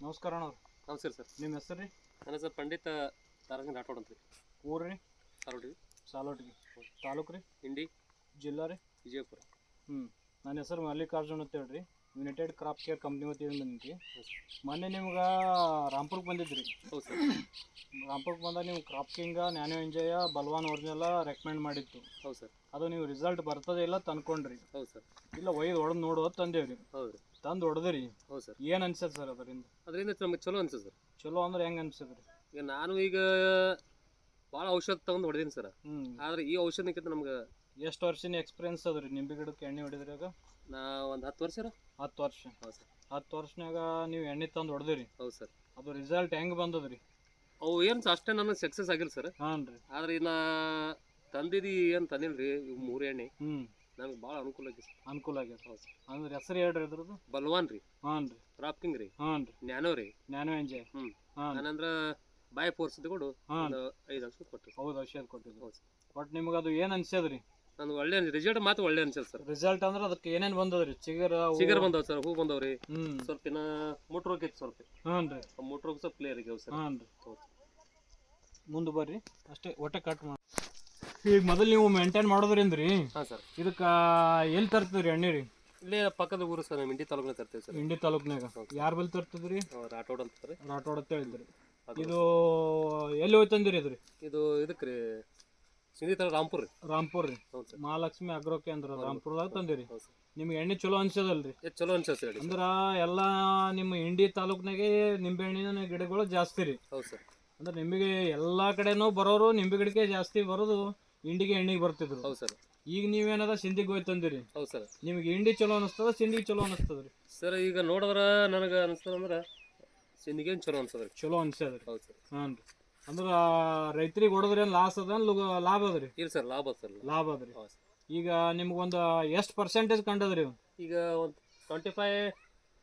ನಮಸ್ಕಾರ ಅಣ್ಣ ನಮಸ್ಕಾರ ಸರ್. ನಿಮ್ಮ ಹೆಸರು ರೀ? ನನ್ನ ಹೆಸರು ಪಂಡಿತ ತಾರಂಗ ರಾಠೋಡ್ ಅಂತ ರೀ. ಊರು ರೀ? ಸಾಲೋಟಿಗೆ. ತಾಲೂಕು ರೀ? ಇಂಡಿ ಜಿಲ್ಲಾ ರೀ? ವಿಜಯಪುರ. ಹ್ಞೂ ನನ್ನ ಹೆಸರು ಮಲ್ಲಿಕಾರ್ಜುನ್ ಅಂತ ಹೇಳ್ರಿ. ಯುನೈಟೆಡ್ ಕ್ರಾಪ್ ಕೇರ್ ಕಂಪ್ನಿ ವತಿಯಿಂದ ಬಂದಿದ್ವಿ ಮೊನ್ನೆ ನಿಮ್ಗೆ ರಾಂಪುರಕ್ಕೆ ಬಂದಿದ್ರಿ. ಹೌದು ಸರ್. ರಾಂಪುರಕ್ಕೆ ಬಂದಾಗ ನೀವು ಕ್ರಾಪ್ ಕಿಂಗ ನ್ಯಾನೋ ಎಂಜಯ ಬಲ್ವಾನ್ ಅವ್ರನ್ನೆಲ್ಲ ರೆಕಮೆಂಡ್ ಮಾಡಿತ್ತು. ಹೌದು ಸರ್. ಅದು ನೀವು ರಿಸಲ್ಟ್ ಬರ್ತದೆ ಇಲ್ಲ ತಂದ್ಕೊಂಡ್ರಿ ಹೌದು ಸರ್. ಇಲ್ಲ ಒಯ್ದು ಹೊಡೆದು ನೋಡೋದು ತಂದೇವ್ರಿ ಹೌದು ರೀ. ತಂದು ಹೊಡೆದ್ರಿ. ಹೌದು ಸರ್. ಏನು ಅನ್ಸತ್ತೆ ಸರ್ ಅದರಿಂದ? ಅದರಿಂದ ನಮಗೆ ಚಲೋ ಅನ್ಸುತ್ತೆ ಸರ್. ಚಲೋ ಅಂದ್ರೆ ಹೆಂಗೆ ಅನ್ಸದ್ರಿ ಈಗ ನಾನು ಈಗ ಭಾಳ ಔಷಧ ತಗೊಂಡು ಹೊಡೆದೀನಿ ಸರ್. ಆದ್ರೆ ಈ ಔಷಧಕ್ಕಿಂತ ನಮ್ಗೆ ಎಷ್ಟು ವರ್ಷಿನ ಎಕ್ಸ್ಪೀರಿಯನ್ಸ್ ಅದ್ರಿ ನಿಂಬೆ ಗಿಡಕ್ಕೆ ಎಣ್ಣೆ ಹೊಡಿದ್ರಾಗ? ನಾ ಒಂದು ಹತ್ತು ವರ್ಷ ರೀ. ಹತ್ತು ವರ್ಷ. ಹೌದು ಸರ್. ಹತ್ತು ವರ್ಷನಾಗ ನೀವು ಎಣ್ಣೆ ತಂದು ಹೊಡೆದಿರಿ. ಹೌದು ಸರ್. ಅದು ರಿಸಲ್ಟ್ ಹೆಂಗೆ ಬಂದದ್ರಿ? ಅವು ಏನು ಅಷ್ಟೇ ನನಗೆ ಸಕ್ಸಸ್ ಆಗಿಲ್ಲ ಸರ್. ಹಾನ್ರಿ. ಆದ್ರೆ ಇನ್ನ ತಂದಿದ್ದು ಏನು ತಂದಿಲ್ಲ ರೀ ಇವು ಮೂರು ಎಣ್ಣೆ. ಹ್ಞೂ ನಮಗೆ ಭಾಳ ಅನುಕೂಲ ಸರ್. ಅನುಕೂಲ ಆಗ್ಯದ ಹೌದು ಸರ್. ಅಂದ್ರೆ ಹೆಸರು ಹೇಳ್ರಿ ಇದ್ರದ್ದು? ಬಲ್ವಾನ್ ರೀ. ಹಾಂ ರೀ. ರಾಪ್ಕಿಂಗ್ ರೀ. ಹಾಂ ರೀ. ನ್ಯಾನೋ ರೀ. ನ್ಯಾನೋ ಎಂಜಾಯ್ ಹ್ಞೂ ಹಾಂ ನಾನಂದ್ರೆ ಬಾಯ್ ಫೋರ್ಸ್ ತಗೊಂಡು ಹಾಂ ಒಂದು ಐದು ಲಕ್ಷ ಕೊಟ್ಟರು ಹೌದು ಔಷಧ ಕೊಟ್ಟಿದ್ದು ಹೌದು ಸರ್. ಬಟ್ ನಿಮ್ಗೆ ಅದು ಏನು ಅನ್ಸ್ಯದ್ರಿ? ನಂದು ಒಳ್ಳೆ ರಿಸಲ್ಟ್ ಮಾತ್ರ ಒಳ್ಳೆ ಅನ್ಸಲ್ ಸರ್. ರಿಸಲ್ಟ್ ಅಂದ್ರೆ ಅದಕ್ಕೆ ಏನೇನು ಬಂದದ್ರಿ? ಚಿಗರ ಅವು- ಸಿಗರ್ ಬಂದವ್ ಸರ್ ಹೂ ಬಂದವ್ರಿ ಹ್ಞೂ ಸ್ವಲ್ಪ ಇನ್ನ ಮೂಟ್ರ್ ಹೋಗೈತಿ ಸ್ವಲ್ಪ. ಹಾಂ ರೀ. ಮೂಟ್ರ್ ಹೋಗಿ ಸ್ವಲ್ಪ ಕ್ಲಿಯರ್ ಆಗ್ಯಾವ ಸರ್. ಹಾಂ ರೀ. ಹೌದು. ಮುಂದೆ ಬರ್ರಿ. ಅಷ್ಟೇ ಒಟ್ಟೆ ಕಟ್ ಮಾಡಿ ಈಗ ಮೊದಲು ನೀವು ಮೇಂಟೈನ್ ಮಾಡೋದ್ರಿಂದ್ರಿ ಹಾಂ ಸರ್ ಇದಕ್ಕೆ ಎಲ್ಲಿ ತರ್ತೀರಿ ಎಣ್ಣೆ ರೀ? ಇಲ್ಲೇ ಪಕ್ಕದ ಊರು ಸರ್ ಇಂಡಿ ತಾಲೂಕಿನ ತರ್ತೇವೆ ಸರ್ ಇಂಡಿ ತಾಲೂಕ್ನಾಗ ಯಾರು ಬಲ್ಲಿ ತರ್ತದ್ರಿ? ರಾಟೋಡ್ ಅಂತ ಸರ್ ರಾಠೋಡ್ ಅಂತ ಹೇಳಿದ್ರಿ. ಇದು ಎಲ್ಲಿ ಹೋಯ್ತಂದಿರಿ ಇದ್ರಿ? ಇದು ಇದಕ್ಕೆ ರೀ ಸಿಂಧಿತರ ರಾಂಪುರ್ ರೀ. ರಾಂಪುರ್ ರೀ. ಮಹಾಲಕ್ಷ್ಮಿ ಅಗ್ರೋ ಕೇಂದ್ರ ರಾಂಪುರದಾಗ ತಂದಿರಿ. ನಿಮ್ಗೆ ಎಣ್ಣೆ ಚಲೋ ಅನ್ಸದಲ್ರಿ? ಚಲೋ ಅನ್ಸಲ್ ರೀ ಅಂದ್ರ ಎಲ್ಲ ನಿಮ್ಮ ಇಂಡಿ ತಾಲೂಕ್ನಾಗೆ ನಿಂಬೆ ಹಣ್ಣಿನ ಗಿಡಗಳು ಜಾಸ್ತಿ ರೀ. ಹೌದು ಸರ್ ಅಂದ್ರೆ ನಿಮಗೆ ಎಲ್ಲಾ ಕಡೆನೂ ಬರೋರು ನಿಂಬೆ ಗಿಡಕ್ಕೆ ಜಾಸ್ತಿ ಬರೋದು ಇಂಡಿಗೆ ಎಣ್ಣಿಗೆ ಬರ್ತಿದ್ರು. ಹೌದು ಸರ್. ಈಗ ನೀವೇನದ ಸಿಂಧಿಗೆ ಹೋಗಿ ತಂದಿರಿ. ಹೌದು ಸರ್. ನಿಮ್ಗೆ ಹಿಂಡಿ ಚಲೋ ಅನಿಸ್ತದ ಸಿಂಧಿಗೆ ಚಲೋ ಅನಿಸ್ತದ್ರಿ? ಸರ್ ಈಗ ನೋಡಿದ್ರ ನನಗೆ ಅನಿಸ್ತದ ಅಂದ್ರೆ ಸಿಂಧಿಗೇನು ಚಲೋ ಅನ್ಸದ್ರಿ? ಚಲೋ ಅನ್ಸದ್ರಿ. ಹೌದು ಸರ್. ಹಾಂ ರೀ. ಅಂದ್ರ ರೈತರಿಗೆ ಹೊಡೆದ್ರೆ ಲಾಸ್ ಅದ ಲಾಭ ಅದ್ರಿ ಇಲ್ಲ ಸರ್ ಲಾಭ ಸರ್. ಲಾಭ ಅದ್ರಿ ಈಗ ನಿಮ್ಗೊಂದು ಎಷ್ಟು ಪರ್ಸೆಂಟೇಜ್ ಕಂಡದ್ರಿ ಈಗ ಒಂದು twenty five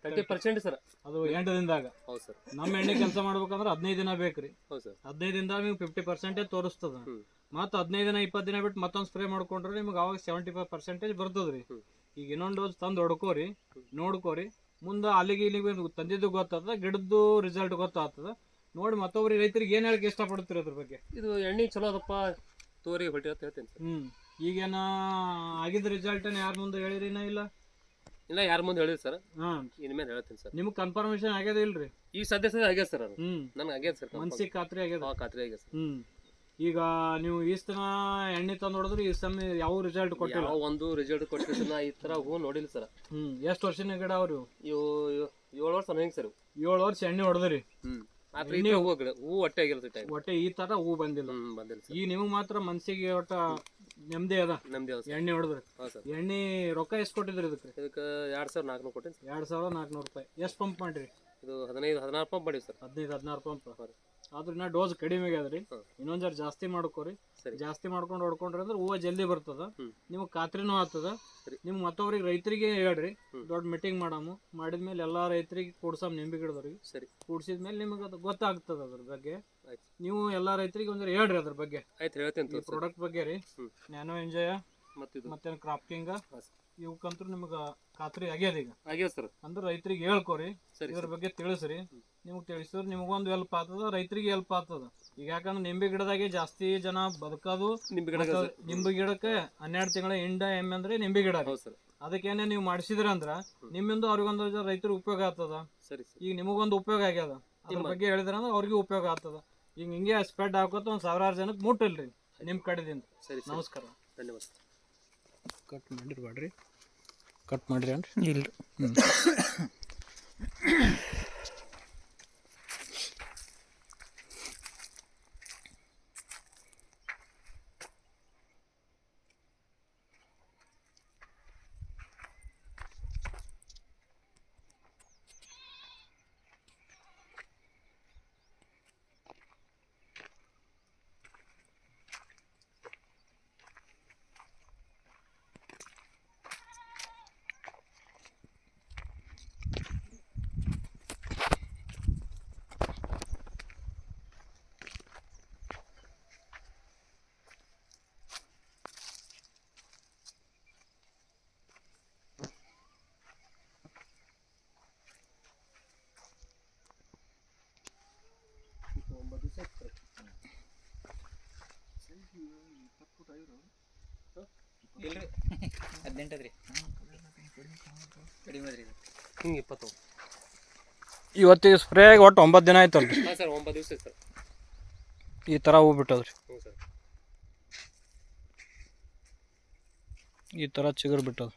thirty percent sir. ಅದು ಎಂಟದಿಂದಾಗ ಹೌದು ಸರ್. ನಮ್ಮ ಎಣ್ಣೆ ಕೆಲಸ ಮಾಡ್ಬೇಕಂದ್ರೆ ಹದಿನೈದು ದಿನ ಬೇಕ್ರಿ ಹೌದು ಸರ್. ಹದಿನೈದು ದಿನದಾಗ ನೀವು ಫಿಫ್ಟಿ ಪರ್ಸೆಂಟೇಜ್ ತೋರಿಸ್ತದ. ಮತ್ತ ಹದಿನೈದು ದಿನ ಇಪ್ಪತ್ತು ದಿನ ಬಿಟ್ಟು ಮತ್ತೊಂದು ಸ್ಪ್ರೇ ಮಾಡ್ಕೊಂಡ್ರೆ ನಿಮ್ಗೆ ಅವಾಗ ಸೆವೆಂಟಿ ಫೈವ್ ಪರ್ಸೆಂಟೇಜ್ ಬರ್ತದ್ರಿ. ಈಗ ಇನ್ನೊಂದು ಡೋಸ್ ತಂದು ಹೊಡ್ಕೋರಿ ನೋಡ್ಕೋರಿ. ಮುಂದೆ ಅಲ್ಲಿಗೆ ಇಲ್ಲಿಗೆ ತಂದಿದ್ದು ಗೊತ್ತಾಗ್ತದ ಗಿಡದ್ದು ರಿಸಲ್ಟ್ ಗೊತ್ತಾಗ್ತದ ನೋಡಿ ಮತ್ತೊಬ್ರಿಗೆ ರೈತರಿಗೆ ಏನು ಹೇಳಕ್ಕೆ ಇಷ್ಟಪಡ್ತೀರಿ ಅದ್ರ ಬಗ್ಗೆ? ಇದು ಎಣ್ಣೆ ಚಲೋ ಅದಪ್ಪ ತೋರಿ ಹೊಟ್ಟಿ ಅಂತ ಹೇಳ್ತೇನೆ ಹ್ಞೂ ಈಗೇನ ಆಗಿದ್ದ ರಿಸಲ್ಟನ್ನು ಯಾರ ಮುಂದೆ ಹೇಳಿರಿನ ಇಲ್ಲ? ಇಲ್ಲ ಯಾರ ಮುಂದೆ ಹೇಳಿರಿ ಸರ್? ಹಾಂ. ಇನ್ಮೇಲೆ ಹೇಳ್ತೀನಿ ಸರ್. ನಿಮ್ಗೆ ಕನ್ಫರ್ಮೇಶನ್ ಆಗ್ಯದ ಇಲ್ರಿ? ಈ ಸದ್ಯ ಸದ್ಯ ಆಗ್ಯದ ಸರ್ ಅದು. ಹ್ಞೂ ನನಗೆ ಆಗ್ಯದ ಸರ್ ಮನ್ಸಿಗೆ ಖಾತ್ರಿ ಆಗ್ಯದ? ಖಾತ್ರಿ ಆಗ್ಯದ ಸರ್. ಹ್ಞೂ ಈಗ ನೀವು ಈಸ್ತನ ಎಣ್ಣೆ ತಂದು ನೋಡಿದ್ರೆ ಈ ಸಮ ಯಾವ ರಿಸಲ್ಟ್ ಕೊಟ್ಟಿಲ್ಲ? ಯಾವ ಒಂದು ರಿಸಲ್ಟ್ ಕೊಟ್ಟಿದ್ದು ನಾ ಈ ತರ ಹೂ ನೋಡಿಲ್ಲ ಸರ್. ಹ್ಮ್. ಎಷ್ಟು ವರ್ಷದ ಗಿಡ ಅವ್ರು ಇವು ಏಳು ವರ್ಷ ಹೆಂಗೆ ಸರ್ ಏಳು ವರ್ಷ ಎಣ್ಣೆ ಹೊಡೆದ್ರಿ? ಆದ್ರೆ ಈ ಹೂ ಹೊಟ್ಟೆ ಆಗಿರುತ್ತೆ. ಒಟ್ಟೆ ಈ ತರ ಹೂ ಬಂದಿಲ್ಲ. ಬಂದಿಲ್ಲ ಈ ಈಗ ನಿಮಗೆ ಮಾತ್ರ ಮನ್ಸಿಗೆ ಒಟ್ಟ ನೆಮ್ಮದಿ ಅದ. ನಮ್ದು ಅದ ಎಣ್ಣೆ ಹೊಡೆದ್ರಿ. ಹಾಂ ಸರ್. ಎಣ್ಣೆ ರೊಕ್ಕ ಎಷ್ಟು ಕೊಟ್ಟಿದ್ರಿ ಇದಕ್ಕೆ? ಇದಕ್ಕೆ ಎರಡು ಸಾವಿರ ನಾಲ್ಕುನೂರು ಕೊಟ್ಟೇನಿ ಸರ್. ಎರಡು ಸಾವಿರ ನಾಲ್ಕುನೂರು ರೂಪಾಯಿ. ಎಷ್ಟು ಪಂಪ್ ಮಾಡಿರಿ? ಇದು ಹದಿನೈದು ಹದಿನಾರು ಪಂಪ್ ಮಾಡಿವಿ ಸರ್. ಹದಿನೈದು ಹದಿನಾರು ಪಂಪ್ ಹಾಂ ರೀ. ಆದ್ರೆ ಇನ್ನ ಡೋಸ್ ಕಡಿಮೆ ಆಗ್ಯದ್ರಿ ಹಾಂ. ಇನ್ನೊಂದ್ ಜರ ಜಾಸ್ತಿ ಮಾಡ್ಕೋರಿ. ಸರಿ. ಜಾಸ್ತಿ ಮಾಡ್ಕೊಂಡು ಹೊಡ್ಕೊಂಡ್ರಿ ಅಂದ್ರೆ ಹೂವು ಜಲ್ದಿ ಬರ್ತದ. ಹ್ಮ್. ನಿಮಗೆ ಖಾತ್ರಿನೂ ಆಗ್ತದ. ನಿಮ್ಗೆ ನಿಮ್ ಮತ್ತೊಬ್ರಿಗೆ ರೈತರಿಗೆ ಹೇಳ್ರಿ. ಹ್ಮ್. ದೊಡ್ಡ ಮೀಟಿಂಗ್ ಮಾಡಾಮು. ಮಾಡಿದ್ಮೇಲೆ ಎಲ್ಲಾ ರೈತರಿಗೆ ಕೂಡ್ಸಾಮ್ ನಿಂಬೆ ಗಿಡದವ್ರಿಗೆ ಸರಿ. ಕೂಡ್ಸಿದ್ಮೇಲೆ ನಿಮಗೆ ಅದು ಗೊತ್ತಾಗ್ತದ ಅದ್ರ ಬಗ್ಗೆ. ನೀವು ಎಲ್ಲಾ ರೈತರಿಗೆ ಒಂದ್ಸರಿ ಹೇಳ್ರಿ ಅದ್ರ ಬಗ್ಗೆ. ಆಯ್ತು ಹೇಳ್ತೇನೆ ಪ್ರಾಡಕ್ಟ್ ಬಗ್ಗೆ ರೀ. ನ್ಯಾನೋ ಎಂಜಾಯ ಮತ್ತೆ ಮತ್ತೇನು ಕ್ರಾಫ್ಟಿಂಗ್ ಇವಕ್ಕಂತೂ ನಿಮ್ಗೆ ಖಾತ್ರಿ ಆಗ್ಯದ ಈಗ. ಆಗ್ಯದ ಸರ್. ಅಂದ್ರೆ ರೈತರಿಗೆ ಹೇಳ್ಕೊರಿ ಇದ್ರ ಬಗ್ಗೆ ತಿಳಿಸ್ರಿ. ನಿಮ್ಗೆ ತಿಳಿಸಿದ್ರೆ ನಿಮಗೊಂದು ಹೆಲ್ಪ್ ಆಗ್ತದ ರೈತರಿಗೆ ಹೆಲ್ಪ್ ಆಗ್ತದ. ಈಗ ಯಾಕಂದ್ರೆ ನಿಂಬೆ ಗಿಡದಾಗೆ ಜಾಸ್ತಿ ಜನ ಬದುಕೋದು ನಿಂಬೆ ಗಿಡಕ್ಕೆ ಹನ್ನೆರಡು ತಿಂಗಳ ಎಂಡ ಎಮ್ಮೆ ಅಂದ್ರೆ ನಿಂಬೆ ಗಿಡ ಅದಕ್ಕೇನೆ ನೀವು ಮಾಡಿಸಿದ್ರ ಅಂದ್ರ ನಿಮ್ಮಿಂದ ಅವ್ರಿಗೊಂದು ರೈತರಿಗೆ ಉಪಯೋಗ ಆಗ್ತದ. ಈಗ ನಿಮಗೊಂದು ಉಪಯೋಗ ಆಗ್ಯದ. ಅದ್ರ ಬಗ್ಗೆ ಹೇಳಿದ್ರ ಅಂದ್ರೆ ಅವ್ರಿಗೆ ಉಪಯೋಗ ಆಗ್ತದ. ಈಗ ಹಿಂಗೆ ಸ್ಪ್ರೆಡ್ ಹಾಕೋತ ಒಂದು ಸಾವಿರಾರು ಜನಕ್ಕೆ ಮುಟ್ಟಿಲ್ರಿ ನಿಮ್ಮ ಕಡೆದಿಂದ. ಸರಿ ಸರ್. ನಮಸ್ಕಾರ. ಧನ್ಯವಾದ. ಕಟ್ ಮಾಡಿರ್ಬೇಡ್ರಿ ಕಟ್ ಮಾಡಿರಿ ಅನ್ರಿ ಇಲ್ಲ ಇಲ್ರಿ ಹದಿನೆಂಟದ್ರಿ. ಕಡಿಮೆ ಅದ್ರಿ ಹಿಂಗೆ ಇಪ್ಪತ್ತು. ಇವತ್ತಿಗೆ ಸ್ಪ್ರೇ ಒಟ್ಟು ಒಂಬತ್ತು ದಿನ ಆಯ್ತಲ್ಲ ಹಾಂ ಸರ್ ಒಂಬತ್ತು ದಿವಸ ಸರ್. ಈ ಥರ ಹೂ ಬಿಟ್ಟದ್ರಿ. ಹ್ಞೂ ಸರ್. ಈ ಥರ ಚಿಗುರು ಬಿಟ್ಟದ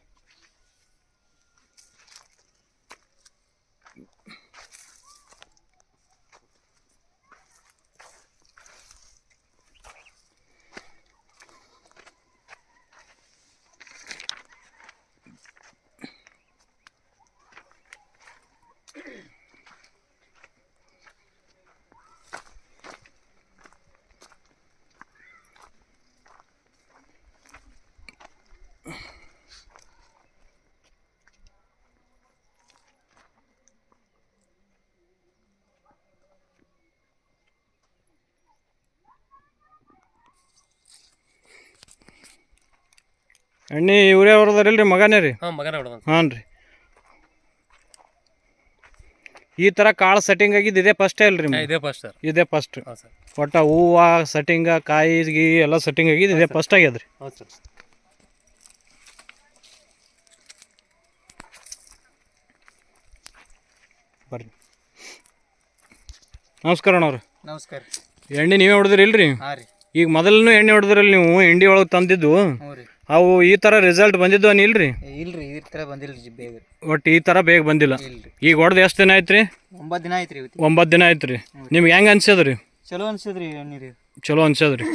ಎಣ್ಣೆ ಇವರೇ ಹೊರದಾರಿಲ್ರಿ ಮಗನೇ ರೀ? ಹಾಂ ಮಗನೇ ಹೊಡೆದ ಹಾಂ ರೀ. ಈ ಥರ ಕಾಳು ಸೆಟ್ಟಿಂಗ್ ಆಗಿದ್ದು ಇದೇ ಫಸ್ಟೇ ಅಲ್ರಿ ಇದೆ ಫಸ್ಟ್ ಸರ್ ಇದೇ ಫಸ್ಟ್ ಹಾಂ ಸರ್. ಒಟ್ಟ ಹೂವು ಸೆಟ್ಟಿಂಗ ಕಾಯಿ ಗೀ ಎಲ್ಲ ಸೆಟ್ಟಿಂಗ್ ಆಗಿದ್ದು ಇದೇ ಫಸ್ಟ್ ಆಗ್ಯದ್ರಿ ಹಾಂ ಸರ್. ಬರ್ರಿ. ನಮಸ್ಕಾರ ಅಣ್ಣವ್ರು. ನಮಸ್ಕಾರ. ಎಣ್ಣೆ ನೀವೇ ಹೊಡೆದ್ರಿ ಇಲ್ರಿ? ಹಾಂ ರೀ. ಈಗ ಮೊದಲೂ ಎಣ್ಣೆ ಹೊಡೆದ್ರಲ್ಲಿ ನೀವು ಎಂಡಿ ಒಳಗೆ ತಂದಿದ್ದು. ಹ್ಞೂ ರೀ. ಅವು ಈ ಥರ ರಿಸಲ್ಟ್ ಬಂದಿದ್ದು ಅನ್ ಇಲ್ರಿ? ಇಲ್ರಿ ಈ ಥರ ಬಂದಿಲ್ಲ ಬೇಗ. ಒಟ್ಟು ಈ ಥರ ಬೇಗ ಬಂದಿಲ್ಲ. ಇಲ್ರಿ. ಈಗ ಹೊಡೆದು ಎಷ್ಟು ದಿನ ಆಯ್ತು ರೀ ಒಂಬತ್ತು ದಿನ ಆಯ್ತು ರೀ ಒಂಬತ್ತು ದಿನ ಆಯ್ತು ರೀ ನಿಮ್ಗೆ ಹೆಂಗೆ ರೀ ಚಲೋ ಅನ್ಸದ್ರಿ ಎಣ್ಣೆ ರೀ ಚಲೋ ಅನ್ಸದ್ರಿ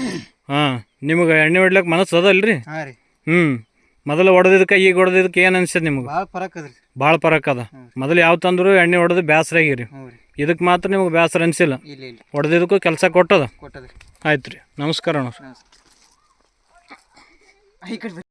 ಹಾಂ ನಿಮ್ಗೆ ಎಣ್ಣೆ ಹೊಡ್ಲಿಕ್ಕೆ ಮನಸ್ಸು ಅದಲ್ರಿ ಹಾಂ ರೀ. ಹ್ಞೂ ಮೊದಲು ಹೊಡೆದಿದ್ದಕ್ಕೆ ಈಗ ಹೊಡೆದಿದ್ದಕ್ಕೆ ಏನು ಅನ್ಸದ್ ನಿಮ್ಗೆ? ಭಾಳ ಫರಕ್ ಅದ್ರಿ. ಭಾಳ ಫರಕ್ ಅದ. ಮೊದಲು ಯಾವ ತಂದ್ರು ಎಣ್ಣೆ ಹೊಡೆದು ಬೇಸರ ಆಗಿರಿ ರೀ. ಇದಕ್ಕೆ ಮಾತ್ರ ನಿಮ್ಗೆ ಬ್ಯಾಸರ ಅನ್ಸಿಲ್ಲ. ಹೊಡೆದಿದ್ದಕ್ಕೂ ಕೆಲಸ ಕೊಟ್ಟದ? ಕೊಟ್ಟದ ಆಯ್ತು ರೀ ನಮಸ್ಕಾರ ಅಣ್ಣ. ನಮಸ್ಕಾರ ಈ ಕಡೆ ಬರ್ರಿ.